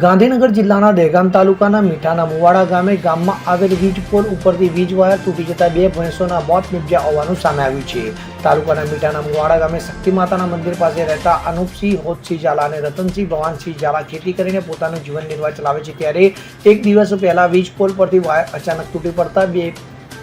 ગાંધીનગર જિલ્લાના દહેગામ તાલુકાના મીઠાના મુવાડા ગામે ગામમાં આવેલ વીજ પોલ ઉપરથી વીજ વાયર તૂટી જતા બે ભેંસોના મોત નીપજ્યા હોવાનું સામે આવ્યું છે. તાલુકાના મીઠાના મુવાડા ગામે શક્તિ માતાના મંદિર પાસે રહેતા અનુપસિંહ, હોતસિંહ ઝાલા અને રતનસિંહ ભવાનસિંહ ઝાલા ખેતી કરીને પોતાનું જીવન નિર્વાહ ચલાવે છે. ત્યારે એક દિવસ પહેલા વીજ પોલ પરથી વાયર અચાનક તૂટી પડતા બે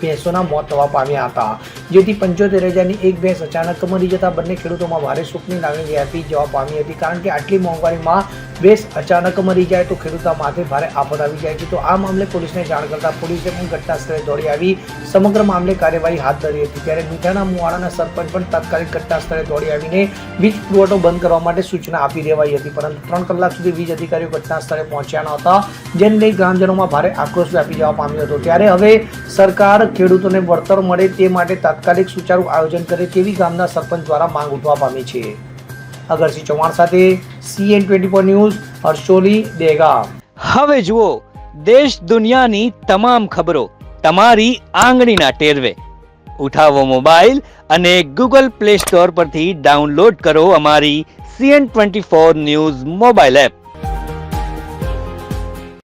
ભેંસોના મોત થવા પામ્યા હતા. જેથી પંચોતેર હજારની એક ભેંસ અચાનક મરી જતા બંને ખેડૂતોમાં ભારે સુખની લાગણી વ્યાપી જવા પામી હતી. કારણ કે આટલી મોંઘવારીમાં ભેંસ અચાનક મરી જાય તો ખેડૂતના માથે ભારે આફત આવી જાય છે. તો આ મામલે પોલીસને જાણ કરતા પોલીસે પણ ઘટના સ્થળે દોડી આવી. સમગ્ર મામલે કાર્યવાહી હાથ ધરી હતી. ત્યારે મીઠાના મુવાડાના સરપંચ પણ તાત્કાલિક ઘટના સ્થળે દોડી આવીને વીજ પુરવઠો બંધ કરવા માટે સૂચના આપી દેવાઈ હતી. પરંતુ ત્રણ કલાક સુધી વીજ અધિકારીઓ ઘટના સ્થળે પહોંચ્યા ન હતા, જેને લઈ ગ્રામજનોમાં ભારે આક્રોશ વ્યાપી જવા પામ્યો હતો. ત્યારે હવે સરકાર ખેડૂતોને વળતર મળે તે માટે તાત્કાલિક સુચારુ આયોજન કરે તેવી ગામના સરપંચ દ્વારા માંગ ઉઠવા પામી છે. અગરસિંહ ચૌહાણ સાથે CN twenty four news Harsoli Dega હવે જુઓ, દેશ દુનિયાની તમામ ખબરો તમારી આંગળીના ટેરવે. ઉઠાવો મોબાઈલ અને ગૂગલ પ્લે સ્ટોર પરથી ડાઉનલોડ કરો અમારી CN twenty four news mobile app.